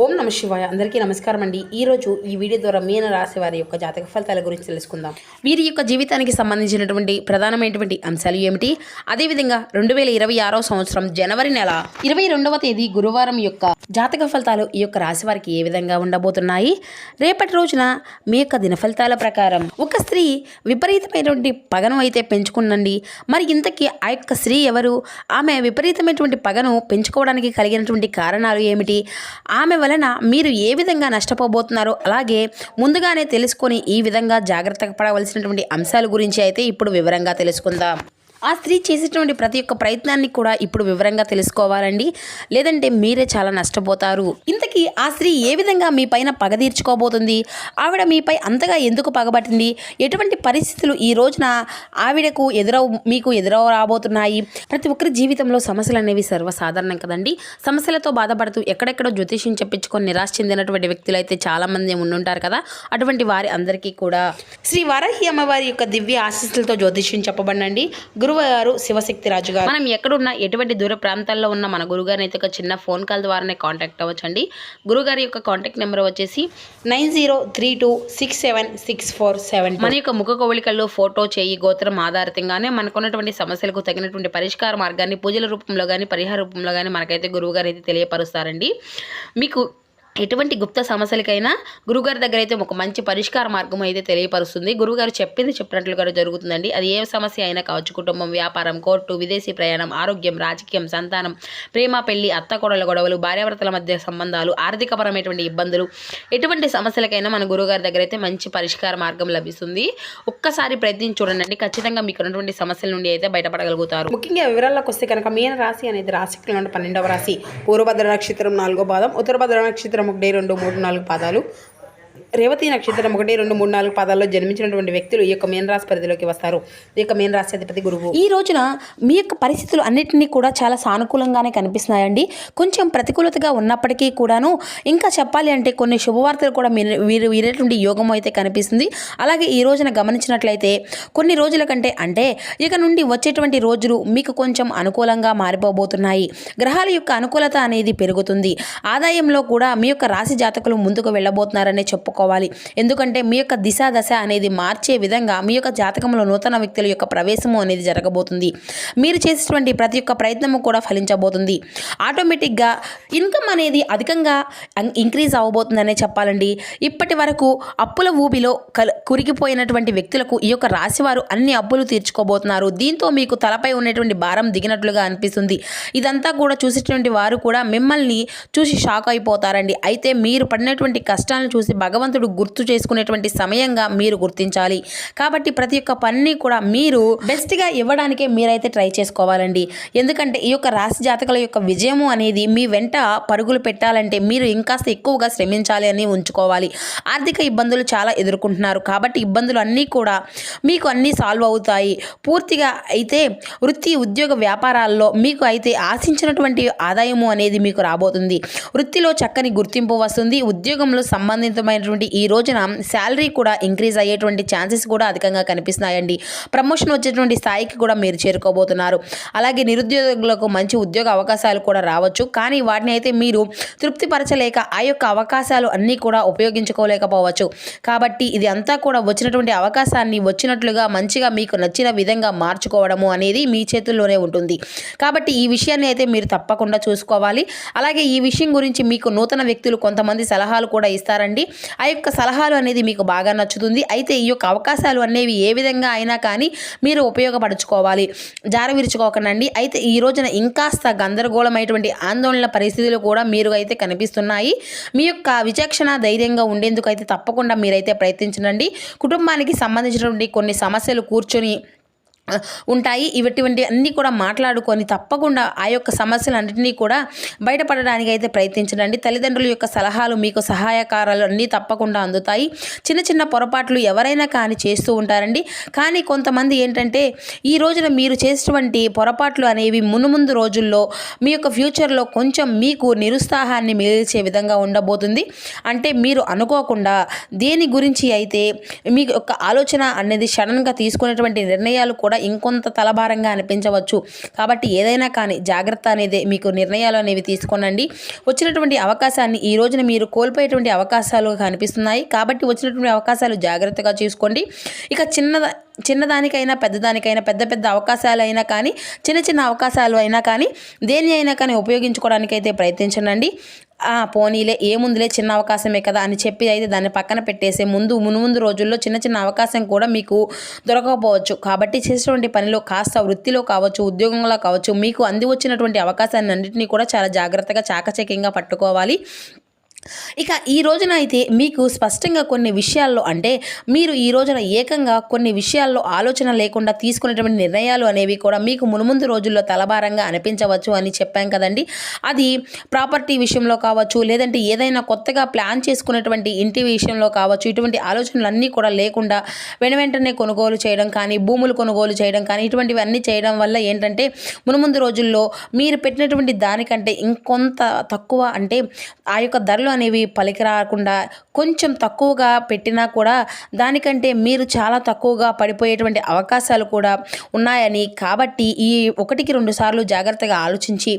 ఓం నమ శివాయ. అందరికీ నమస్కారం అండి. ఈరోజు ఈ వీడియో ద్వారా మీన రాశి వారి యొక్క జాతక ఫలితాల గురించి తెలుసుకుందాం. వీరి యొక్క జీవితానికి సంబంధించినటువంటి ప్రధానమైనటువంటి అంశాలు ఏమిటి? అదేవిధంగా రెండు వేల ఇరవై ఆరో సంవత్సరం జనవరి నెల ఇరవై రెండవ తేదీ గురువారం యొక్క జాతక ఫలితాలు ఈ యొక్క రాశి వారికి ఏ విధంగా ఉండబోతున్నాయి? రేపటి రోజున మీ యొక్క దిన ఫలితాల ప్రకారం ఒక స్త్రీ విపరీతమైనటువంటి పగను అయితే పెంచుకుందండి. మరి ఇంతకీ ఆ యొక్క స్త్రీ ఎవరు? ఆమె విపరీతమైనటువంటి పగను పెంచుకోవడానికి కలిగినటువంటి కారణాలు ఏమిటి? ఆమె వలన మీరు ఏ విధంగా నష్టపోబోతున్నారో అలాగే ముందుగానే తెలుసుకొని ఈ విధంగా జాగ్రత్తగా పడవలసినటువంటి అంశాల గురించి అయితే ఇప్పుడు వివరంగా తెలుసుకుందాం. ఆ స్త్రీ చేసేటువంటి ప్రతి ఒక్క ప్రయత్నాన్ని కూడా ఇప్పుడు వివరంగా తెలుసుకోవాలండి. లేదంటే మీరే చాలా నష్టపోతారు. ఇంతకీ ఆ స్త్రీ ఏ విధంగా మీ పైన పగ తీర్చుకోబోతుంది? ఆవిడ మీపై అంతగా ఎందుకు పగబట్టింది? ఎటువంటి పరిస్థితులు ఈ రోజున ఆవిడకు ఎదురవు మీకు ఎదురవ రాబోతున్నాయి? ప్రతి ఒక్కరి జీవితంలో సమస్యలు అనేవి సర్వసాధారణం కదండి. సమస్యలతో బాధపడుతూ ఎక్కడెక్కడో జ్యోతిష్యం చెప్పించుకొని నిరాశ చెందినటువంటి వ్యక్తులు అయితే చాలామంది ఉండుంటారు కదా. అటువంటి వారి అందరికీ కూడా. శ్రీ వారాహి అమ్మవారి యొక్క దివ్య ఆశీస్సులతో జ్యోతిష్యం చెప్పబడండి గురువారు శివశక్తి రాజు గారు. మనం ఎక్కడున్నా ఎటువంటి దూర ప్రాంతాల్లో ఉన్న మన గురుగారిని అయితే ఒక చిన్న ఫోన్ కాల్ ద్వారానే కాంటాక్ట్ అవ్వచ్చండి. గురుగారి యొక్క కాంటాక్ట్ నెంబర్ వచ్చేసి nine zero three two six seven six four seven మన యొక్క ముఖ కవళికల్లో ఫోటో చేయి గోత్రం ఆధారితంగానే మనకున్నటువంటి సమస్యలకు తగినటువంటి పరిష్కార మార్గాన్ని పూజల రూపంలో కానీ పరిహార రూపంలో కానీ మనకైతే గురువుగారు అయితే తెలియపరుస్తారండి. మీకు ఎటువంటి గుప్త సమస్యలకైనా గురుగారి దగ్గర అయితే ఒక మంచి పరిష్కార మార్గం అయితే తెలియపరుస్తుంది. గురుగారు చెప్పింది చెప్పినట్లుగా జరుగుతుందండి. అది ఏ సమస్య అయినా కావచ్చు కుటుంబం వ్యాపారం కోర్టు విదేశీ ప్రయాణం ఆరోగ్యం రాజకీయం సంతానం ప్రేమ పెళ్ళి అత్తకోడల గొడవలు భార్యాభర్తల మధ్య సంబంధాలు ఆర్థికపరమైనటువంటి ఇబ్బందులు ఎటువంటి సమస్యలకైనా మన గురుగారి దగ్గర అయితే మంచి పరిష్కార మార్గం లభిస్తుంది. ఒక్కసారి ప్రయత్నించి చూడండి. ఖచ్చితంగా మీకు ఉన్నటువంటి సమస్యల నుండి అయితే బయటపడగలుగుతారు. ముఖ్యంగా వివరాల్లోకి వస్తే కనుక మీన రాశి అనేది రాశిలో ఉన్న పన్నెండవ రాశి. పూర్వభద్ర నక్షత్రం నాలుగో పాదం ఉత్తరభద్ర నక్షత్రం ఒకటి రెండు మూడు నాలుగు పాదాలు. రేవతి నక్షత్రం ఒకటి రెండు మూడు నాలుగు పాదాల్లో జన్మించినటువంటి వ్యక్తులు ఈ యొక్క మీనరాశి పరిధిలోకి వస్తారు. ఈ యొక్క మీనరాశి అధిపతి గురువు. ఈ రోజున మీ యొక్క పరిస్థితులు అన్నింటినీ కూడా చాలా సానుకూలంగానే కనిపిస్తున్నాయండి. కొంచెం ప్రతికూలతగా ఉన్నప్పటికీ కూడాను ఇంకా చెప్పాలి అంటే కొన్ని శుభవార్తలు కూడా మీరు వీరు వీరేటువంటి యోగం అయితే కనిపిస్తుంది. అలాగే ఈ రోజున గమనించినట్లయితే కొన్ని రోజుల కంటే అంటే ఇక నుండి వచ్చేటువంటి రోజులు మీకు కొంచెం అనుకూలంగా మారిపోబోతున్నాయి. గ్రహాల యొక్క అనుకూలత అనేది పెరుగుతుంది. ఆదాయంలో కూడా మీ యొక్క రాశి జాతకులు ముందుకు వెళ్ళబోతున్నారనే చెప్పుకోవాలి ఎందుకంటే మీ యొక్క దిశ దశ అనేది మార్చే విధంగా మీ యొక్క జాతకంలో నూతన వ్యక్తుల యొక్క ప్రవేశము అనేది జరగబోతుంది. మీరు చేసేటువంటి ప్రతి ఒక్క ప్రయత్నము కూడా ఫలించబోతుంది. ఆటోమేటిక్గా ఇన్కమ్ అనేది అధికంగా ఇంక్రీజ్ అవ్వబోతుందనే చెప్పాలండి. ఇప్పటి వరకు అప్పుల ఊబిలో కల్ కురిగిపోయినటువంటి వ్యక్తులకు ఈ యొక్క రాశివారు అన్ని అప్పులు తీర్చుకోబోతున్నారు. దీంతో మీకు తలపై ఉన్నటువంటి భారం దిగినట్లుగా అనిపిస్తుంది. ఇదంతా కూడా చూసేటువంటి వారు కూడా మిమ్మల్ని చూసి షాక్ అయిపోతారండి. అయితే మీరు పడినటువంటి కష్టాలను చూసి భగవంతుడు గుర్తు చేసుకునేటువంటి సమయంగా మీరు గుర్తించాలి. కాబట్టి ప్రతి ఒక్క పనిని కూడా మీరు బెస్ట్గా ఇవ్వడానికే మీరైతే ట్రై చేసుకోవాలండి. ఎందుకంటే ఈ యొక్క రాశి జాతకుల యొక్క విజయము అనేది మీ వెంట పరుగులు పెట్టాలంటే మీరు ఇంకాస్త ఎక్కువగా శ్రమించాలి అని ఉంచుకోవాలి. ఆర్థిక ఇబ్బందులు చాలా ఎదుర్కొంటున్నారు. కాబట్టి ఇబ్బందులు అన్నీ కూడా మీకు అన్నీ సాల్వ్ అవుతాయి. పూర్తిగా అయితే వృత్తి ఉద్యోగ వ్యాపారాల్లో మీకు అయితే ఆశించినటువంటి ఆదాయము అనేది మీకు రాబోతుంది. వృత్తిలో చక్కని గుర్తింపు వస్తుంది. ఉద్యోగంలో సంబంధితమైనటువంటి ఈ రోజున శాలరీ కూడా ఇంక్రీజ్ అయ్యేటువంటి ఛాన్సెస్ కూడా అధికంగా కనిపిస్తున్నాయండి. ప్రమోషన్ వచ్చేటువంటి స్థాయికి కూడా మీరు చేరుకోబోతున్నారు. అలాగే నిరుద్యోగులకు మంచి ఉద్యోగ అవకాశాలు కూడా రావచ్చు. కానీ వాటిని అయితే మీరు తృప్తిపరచలేక ఆ యొక్క అవకాశాలు అన్నీ కూడా ఉపయోగించుకోలేకపోవచ్చు. కాబట్టి ఇది అంతా కూడా వచ్చినటువంటి అవకాశాన్ని వచ్చినట్లుగా మంచిగా మీకు నచ్చిన విధంగా మార్చుకోవడము అనేది మీ చేతుల్లోనే ఉంటుంది. కాబట్టి ఈ విషయాన్ని అయితే మీరు తప్పకుండా చూసుకోవాలి. అలాగే ఈ విషయం గురించి మీకు నూతన వ్యక్తులు కొంతమంది సలహాలు కూడా ఇస్తారండి. యొక్క సలహాలు అనేది మీకు బాగా నచ్చుతుంది. అయితే ఈ యొక్క అవకాశాలు అనేవి ఏ విధంగా అయినా కానీ మీరు ఉపయోగపరచుకోవాలి జార విరుచుకోకండి అయితే ఈ రోజున ఇంకాస్త గందరగోళమైనటువంటి ఆందోళన పరిస్థితులు కూడా మీరు అయితే కనిపిస్తున్నాయి. మీ యొక్క విచక్షణ ధైర్యంగా ఉండేందుకు అయితే తప్పకుండా మీరైతే ప్రయత్నించండి కుటుంబానికి సంబంధించినటువంటి కొన్ని సమస్యలు కూర్చొని ఉంటాయి. ఇటువంటి అన్నీ కూడా మాట్లాడుకొని తప్పకుండా ఆ యొక్క సమస్యలన్నింటినీ కూడా బయటపడడానికి అయితే ప్రయత్నించండి. తల్లిదండ్రుల యొక్క సలహాలు మీకు సహాయకారాలు అన్నీ తప్పకుండా అందుతాయి. చిన్న చిన్న పొరపాట్లు ఎవరైనా కానీ చేస్తూ ఉంటారండి. కానీ కొంతమంది ఏంటంటే ఈ రోజున మీరు చేసినటువంటి పొరపాట్లు అనేవి మునుముందు రోజుల్లో మీ యొక్క ఫ్యూచర్లో కొంచెం మీకు నిరుత్సాహాన్ని మిగిల్చే విధంగా ఉండబోతుంది. అంటే మీరు అనుకోకుండా దేని గురించి అయితే మీ యొక్క ఆలోచన అనేది సడన్గా తీసుకునేటువంటి నిర్ణయాలు కూడా కూడా ఇంకొంత తలభారంగా అనిపించవచ్చు. కాబట్టి ఏదైనా కానీ జాగ్రత్త అనేది మీకు నిర్ణయాలు అనేవి తీసుకోనండి. వచ్చినటువంటి అవకాశాన్ని ఈ రోజున మీరు కోల్పోయేటువంటి అవకాశాలు కనిపిస్తున్నాయి. కాబట్టి వచ్చినటువంటి అవకాశాలు జాగ్రత్తగా చూసుకోండి. ఇక చిన్న చిన్నదానికైనా పెద్దదానికైనా పెద్ద పెద్ద అవకాశాలు అయినా కానీ చిన్న చిన్న అవకాశాలు అయినా కానీ దేని అయినా కానీ ఉపయోగించుకోవడానికైతే ప్రయత్నించండి పోనీలే ఏముందిలే చిన్న అవకాశమే కదా అని చెప్పి అయితే దాన్ని పక్కన పెట్టేసే ముందు మునుముందు రోజుల్లో చిన్న చిన్న అవకాశం కూడా మీకు దొరకకపోవచ్చు. కాబట్టి చేసేటువంటి పనిలో కాస్త వృత్తిలో కావచ్చు ఉద్యోగంలో కావచ్చు మీకు అంది వచ్చినటువంటి అవకాశాన్ని అన్నింటినీ కూడా చాలా జాగ్రత్తగా చాకచక్యంగా పట్టుకోవాలి. ఇక ఈ రోజున అయితే మీకు స్పష్టంగా కొన్ని విషయాల్లో అంటే మీరు ఈ రోజున ఏకంగా కొన్ని విషయాల్లో ఆలోచన లేకుండా తీసుకునేటువంటి నిర్ణయాలు అనేవి కూడా మీకు మునుముందు రోజుల్లో తలభారంగా అనిపించవచ్చు అని చెప్పాం కదండి. అది ప్రాపర్టీ విషయంలో కావచ్చు లేదంటే ఏదైనా కొత్తగా ప్లాన్ చేసుకునేటువంటి ఇంటి విషయంలో కావచ్చు ఇటువంటి ఆలోచనలు అన్నీ కూడా లేకుండా వెన వెంటనే కొనుగోలు చేయడం కానీ భూములు కొనుగోలు చేయడం కానీ ఇటువంటివి అన్నీ చేయడం వల్ల ఏంటంటే మునుముందు రోజుల్లో మీరు పెట్టినటువంటి దానికంటే ఇంకొంత తక్కువ అంటే ఆ యొక్క ధరలు అనేవి పలికి రాకుండా కొంచెం తక్కువగా పెట్టినా కూడా దానికంటే మీరు చాలా తక్కువగా పడిపోయేటువంటి అవకాశాలు కూడా ఉన్నాయని. కాబట్టి ఈ ఒకటికి రెండు సార్లు జాగ్రత్తగా ఆలోచించి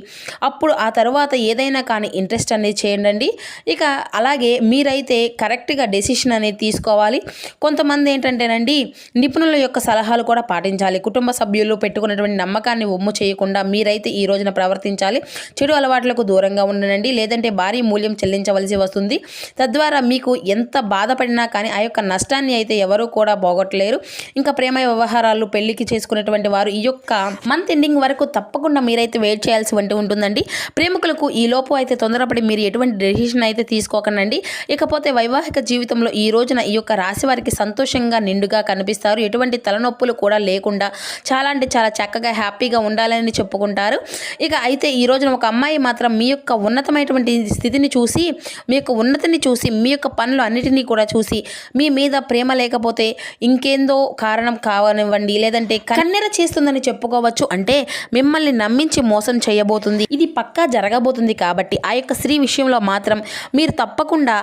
అప్పుడు ఆ తర్వాత ఏదైనా కానీ ఇంట్రెస్ట్ అనేది చేయండి ఇక అలాగే మీరైతే కరెక్ట్గా డెసిషన్ అనేది తీసుకోవాలి. కొంతమంది ఏంటంటేనండి నిపుణుల యొక్క సలహాలు కూడా పాటించాలి. కుటుంబ సభ్యులు పెట్టుకున్నటువంటి నమ్మకాన్ని ఒమ్ము చేయకుండా మీరైతే ఈ రోజున ప్రవర్తించాలి. చెడు అలవాట్లకు దూరంగా ఉండనండి లేదంటే భారీ మూల్యం చెల్లించవలసి వస్తుంది. తద్వారా మీకు ఎంత బాధపడినా కానీ ఆ యొక్క నష్టాన్ని అయితే ఎవరూ కూడా పోగొట్టలేరు. ఇంకా ప్రేమ వ్యవహారాలు పెళ్ళికి చేసుకునేటువంటి వారు ఈ యొక్క మంత్ ఎండింగ్ వరకు తప్పకుండా మీరైతే వెయిట్ చేయాల్సి వంటి ఉంటుందండి. ప్రేమికులకు ఈ లోపు అయితే తొందరపడి మీరు ఎటువంటి డెసిషన్ అయితే తీసుకోకండి ఇకపోతే వైవాహిక జీవితంలో ఈ రోజున ఈ యొక్క రాశి వారికి సంతోషంగా నిండుగా కనిపిస్తారు. ఎటువంటి తలనొప్పులు కూడా లేకుండా చాలా అంటే చాలా చక్కగా హ్యాపీగా ఉండాలని చెప్పుకుంటారు. ఇక అయితే ఈ రోజున ఒక అమ్మాయి మాత్రం మీ యొక్క ఉన్నతమైనటువంటి స్థితిని చూసి మీ యొక్క ఉన్నతిని చూసి మీ యొక్క పనులు అన్నిటినీ కూడా చూసి మీ మీద ప్రేమ లేకపోతే ఇంకేందో కారణం కావనివ్వండి లేదంటే కన్నెర చేస్తుందని చెప్పుకోవచ్చు అంటే మిమ్మల్ని నమ్మించి మోసం చేయబోతుంది. ఇది పక్కా జరగబోతుంది కాబట్టి ఆ యొక్క స్త్రీ విషయంలో మాత్రం మీరు తప్పకుండా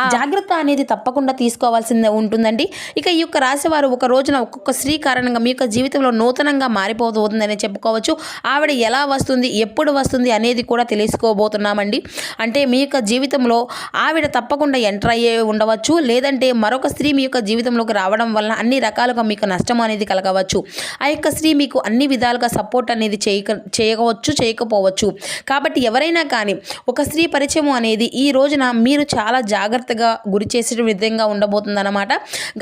ఆ జాగ్రత్త అనేది తప్పకుండా తీసుకోవాల్సిందే ఉంటుందండి. ఇక ఈ యొక్క రాశివారు ఒక రోజున ఒక్కొక్క స్త్రీ కారణంగా మీ యొక్క జీవితంలో నూతనంగా మారిపోతుందని చెప్పుకోవచ్చు. ఆవిడ ఎలా వస్తుంది ఎప్పుడు వస్తుంది అనేది కూడా తెలుసుకోబోతున్నామండి. అంటే మీ యొక్క జీవితంలో ఆవిడ తప్పకుండా ఎంటర్ అయ్యే ఉండవచ్చు. లేదంటే మరొక స్త్రీ మీ యొక్క జీవితంలోకి రావడం వలన అన్ని రకాలుగా మీకు నష్టం అనేది కలగవచ్చు. ఆ యొక్క స్త్రీ మీకు అన్ని విధాలుగా సపోర్ట్ అనేది చేయక చేయవచ్చు చేయకపోవచ్చు. కాబట్టి ఎవరైనా కానీ ఒక స్త్రీ పరిచయం అనేది ఈ రోజున మీరు చాలా జాగ్రత్తగా గురి చేసే విధంగా ఉండబోతుందన్నమాట.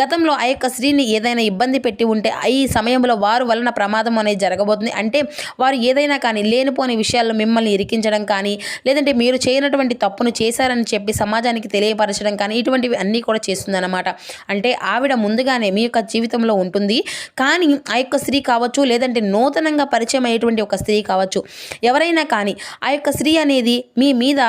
గతంలో ఆ యొక్క స్త్రీని ఏదైనా ఇబ్బంది పెట్టి ఉంటే ఈ సమయంలో వారు వలన ప్రమాదం అనేది జరగబోతుంది. అంటే వారు ఏదైనా కానీ లేనిపోని విషయాల్లో మిమ్మల్ని ఇరికించడం కానీ లేదంటే మీరు చేయనటువంటి తప్పును చేశారని చెప్పి సమాజానికి తెలియపరచడం కానీ ఇటువంటివి అన్నీ కూడా చేస్తుందన్నమాట. అంటే ఆవిడ ముందుగానే మీ యొక్క జీవితంలో ఉంటుంది. కానీ ఆ యొక్క స్త్రీ కావచ్చు లేదంటే నూతనంగా పరిచయం అయ్యేటువంటి ఒక స్త్రీ కావచ్చు ఎవరైనా కానీ ఆ యొక్క స్త్రీ అనేది మీ మీద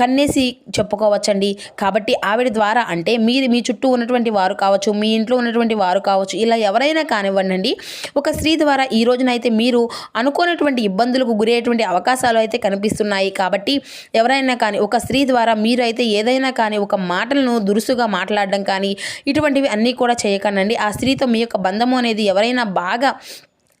కన్నేసి చెప్పుకోవచ్చండి. కాబట్టి ఆవిడ ద్వారా అంటే మీరు మీ చుట్టూ ఉన్నటువంటి వారు కావచ్చు మీ ఇంట్లో ఉన్నటువంటి వారు కావచ్చు ఇలా ఎవరైనా కానివ్వండి ఒక స్త్రీ ద్వారా ఈ రోజునైతే మీరు అనుకోనటువంటి ఇబ్బందులకు గురయ్యేటువంటి అవకాశాలు అయితే కనిపిస్తున్నాయి. కాబట్టి ఎవరైనా కానీ ఒక స్త్రీ ద్వారా మీరు అయితే ఏదైనా కానీ ఒక మాటలను దురుసుగా మాట్లాడడం కానీ ఇటువంటివి అన్నీ కూడా చేయకండి. ఆ స్త్రీతో మీ యొక్క బంధము అనేది ఎవరైనా బాగా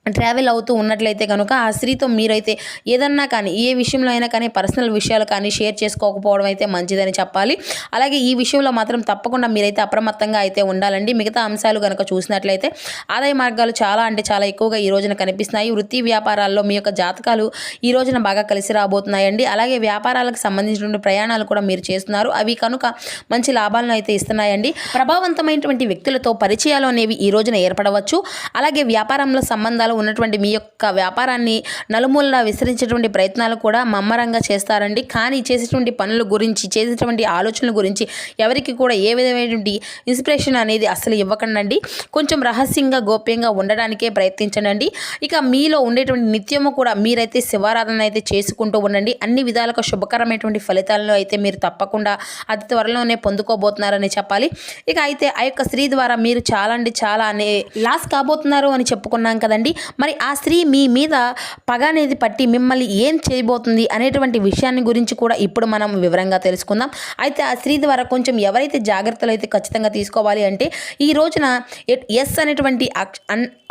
ట్రావెల్ అవుతూ ఉన్నట్లయితే కనుక ఆ స్త్రీతో మీరైతే ఏదన్నా కానీ ఏ విషయంలో అయినా కానీ పర్సనల్ విషయాలు కానీ షేర్ చేసుకోకపోవడం అయితే మంచిదని చెప్పాలి. అలాగే ఈ విషయంలో మాత్రం తప్పకుండా మీరైతే అప్రమత్తంగా అయితే ఉండాలండి. మిగతా అంశాలు కనుక చూసినట్లయితే ఆదాయ మార్గాలు చాలా అంటే చాలా ఎక్కువగా ఈ రోజున కనిపిస్తున్నాయి. వృత్తి వ్యాపారాల్లో మీ యొక్క జాతకాలు ఈ రోజున బాగా కలిసి రాబోతున్నాయండి. అలాగే వ్యాపారాలకు సంబంధించినటువంటి ప్రయాణాలు కూడా మీరు చేస్తున్నారు. అవి కనుక మంచి లాభాలను అయితే ఇస్తున్నాయండి. ప్రభావవంతమైనటువంటి వ్యక్తులతో పరిచయాలు అనేవి ఈ రోజున ఏర్పడవచ్చు. అలాగే వ్యాపారంలో సంబంధాలు ఉన్నటువంటి మీ యొక్క వ్యాపారాన్ని నలుమూలలా విస్తరించేటువంటి ప్రయత్నాలు కూడా మమ్మరంగా చేస్తారండి. కానీ చేసేటువంటి పనుల గురించి చేసేటువంటి ఆలోచనల గురించి ఎవరికి కూడా ఏ విధమైనటువంటి ఇన్స్పిరేషన్ అనేది అసలు ఇవ్వకండి కొంచెం రహస్యంగా గోప్యంగా ఉండడానికే ప్రయత్నించండి ఇక మీలో ఉండేటువంటి నిత్యము కూడా మీరైతే శివారాధన అయితే చేసుకుంటూ ఉండండి. అన్ని విధాలుగా శుభకరమైనటువంటి ఫలితాలను అయితే మీరు తప్పకుండా అతి త్వరలోనే పొందుకోబోతున్నారని చెప్పాలి. ఇక అయితే ఆ యొక్క స్త్రీ ద్వారా మీరు చాలా అంటే చాలా అనే లాస్ కాబోతున్నారు అని చెప్పుకున్నాం కదండి. మరి ఆ స్త్రీ మీ మీద పగ అనేది పట్టి మిమ్మల్ని ఏం చేయబోతుంది అనేటువంటి విషయాన్ని గురించి కూడా ఇప్పుడు మనం వివరంగా తెలుసుకుందాం. అయితే ఆ స్త్రీ ద్వారా కొంచెం ఎవరైతే జాగ్రత్తలు అయితే ఖచ్చితంగా తీసుకోవాలి అంటే ఈ రోజున ఎస్ అనేటువంటి అక్ష-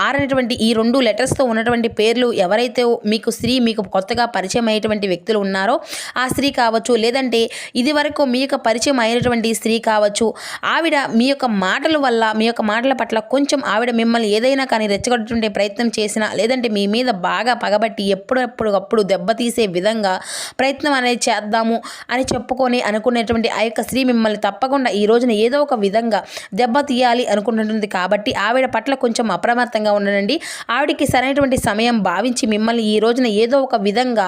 ఆర్ అనేటువంటి ఈ రెండు లెటర్స్తో ఉన్నటువంటి పేర్లు ఎవరైతే మీకు స్త్రీ మీకు కొత్తగా పరిచయం అయ్యేటువంటి వ్యక్తులు ఉన్నారో ఆ స్త్రీ కావచ్చు లేదంటే ఇది వరకు మీ యొక్క పరిచయం అయినటువంటి స్త్రీ కావచ్చు ఆవిడ మీ యొక్క మాటల వల్ల మీ యొక్క మాటల పట్ల కొంచెం ఆవిడ మిమ్మల్ని ఏదైనా కానీ రెచ్చగొట్టే ప్రయత్నం చేసినా లేదంటే మీ మీద బాగా పగబట్టి ఎప్పుడప్పుడు అప్పుడు దెబ్బతీసే విధంగా ప్రయత్నం అనేది చేద్దాము అని చెప్పుకొని అనుకునేటువంటి ఆ యొక్క స్త్రీ మిమ్మల్ని తప్పకుండా ఈ రోజున ఏదో ఒక విధంగా దెబ్బ తీయాలి అనుకుంటుంది కాబట్టి ఆవిడ పట్ల కొంచెం అప్రమత్తంగా ఉండనండి ఆవిడకి సరైనటువంటి సమయం భావించి మిమ్మల్ని ఈ రోజున ఏదో ఒక విధంగా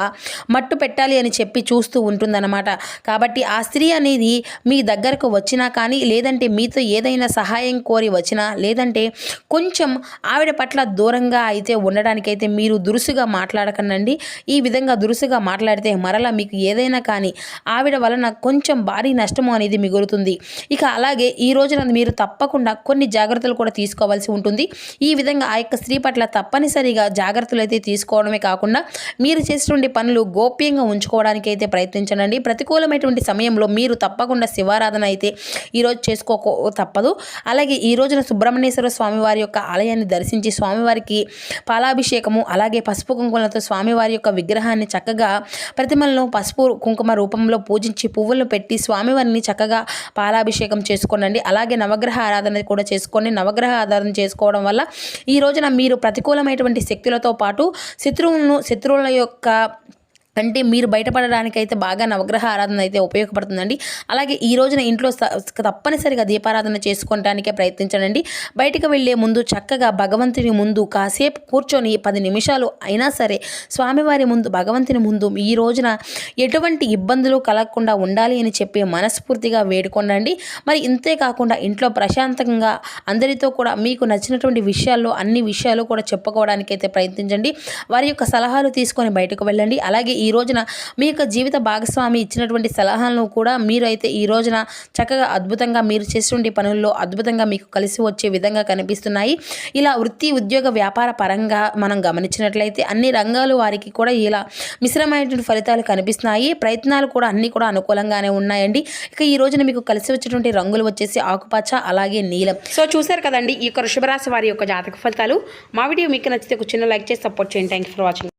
మట్టు పెట్టాలి అని చెప్పి చూస్తూ ఉంటుందన్నమాట. కాబట్టి ఆ స్త్రీ అనేది మీ దగ్గరకు వచ్చినా కానీ లేదంటే మీతో ఏదైనా సహాయం కోరి వచ్చినా లేదంటే కొంచెం ఆవిడ పట్ల దూరంగా అయితే ఉండడానికైతే మీరు దురుసుగా మాట్లాడకండి ఈ విధంగా దురుసుగా మాట్లాడితే మరలా మీకు ఏదైనా కానీ ఆవిడ వలన కొంచెం భారీ నష్టము అనేది మిగులుతుంది. ఇక అలాగే ఈ రోజున మీరు తప్పకుండా కొన్ని జాగ్రత్తలు కూడా తీసుకోవాల్సి ఉంటుంది. ఈ విధంగా ఆ యొక్క స్త్రీ పట్ల తప్పనిసరిగా జాగ్రత్తలు అయితే తీసుకోవడమే కాకుండా మీరు చేసేటువంటి పనులు గోప్యంగా ఉంచుకోవడానికి అయితే ప్రయత్నించండి ప్రతికూలమైనటువంటి సమయంలో మీరు తప్పకుండా శివారాధన అయితే ఈరోజు చేసుకోక తప్పదు. అలాగే ఈ రోజున సుబ్రహ్మణ్యేశ్వర స్వామి వారి యొక్క ఆలయాన్ని దర్శించి స్వామివారికి పాలాభిషేకము అలాగే పసుపు కుంకుమలతో స్వామివారి యొక్క విగ్రహాన్ని చక్కగా ప్రతిమలను పసుపు కుంకుమ రూపంలో పూజించి పువ్వులను పెట్టి స్వామివారిని చక్కగా పాలాభిషేకం చేసుకోనండి. అలాగే నవగ్రహ ఆరాధన కూడా చేసుకొని నవగ్రహ ఆరాధన చేసుకోవడం వల్ల ఈ రోజున మీరు ప్రతికూలమైనటువంటి శక్తులతో పాటు శత్రువులను శత్రువుల యొక్క అంటే మీరు బయటపడడానికైతే బాగా నవగ్రహ ఆరాధన అయితే ఉపయోగపడుతుందండి. అలాగే ఈ రోజున ఇంట్లో స- తప్పనిసరిగా దీపారాధన చేసుకోవటానికే ప్రయత్నించండి బయటకు వెళ్ళే ముందు చక్కగా భగవంతుని ముందు కాసేపు కూర్చొని పది నిమిషాలు అయినా సరే స్వామివారి ముందు భగవంతుని ముందు ఈ రోజున ఎటువంటి ఇబ్బందులు కలగకుండా ఉండాలి అని చెప్పి మనస్ఫూర్తిగా వేడుకోండి మరి ఇంతే కాకుండా ఇంట్లో ప్రశాంతంగా అందరితో కూడా మీకు నచ్చినటువంటి విషయాల్లో అన్ని విషయాలు కూడా చెప్పుకోవడానికైతే ప్రయత్నించండి. వారి యొక్క సలహాలు తీసుకొని బయటకు వెళ్ళండి. అలాగే ఈ రోజున మీ యొక్క జీవిత భాగస్వామి ఇచ్చినటువంటి సలహాలను కూడా మీరు అయితే ఈ రోజున చక్కగా అద్భుతంగా మీరు చేసేటువంటి పనుల్లో అద్భుతంగా మీకు కలిసి వచ్చే విధంగా కనిపిస్తున్నాయి. ఇలా వృత్తి ఉద్యోగ వ్యాపార పరంగా మనం గమనించినట్లయితే అన్ని రంగాలు వారికి కూడా ఇలా మిశ్రమైనటువంటి ఫలితాలు కనిపిస్తున్నాయి. ప్రయత్నాలు కూడా అన్నీ కూడా అనుకూలంగానే ఉన్నాయండి. ఇక ఈ రోజున మీకు కలిసి వచ్చేటువంటి రంగులు వచ్చేసి ఆకుపచ్చ అలాగే నీలం. సో చూశారు కదండి ఈ యొక్క వృషభరాశి వారి యొక్క జాతక ఫలితాలు. మా వీడియో మీకు నచ్చితే ఒక చిన్న లైక్ చేసి సపోర్ట్ చేయండి. Thank for watching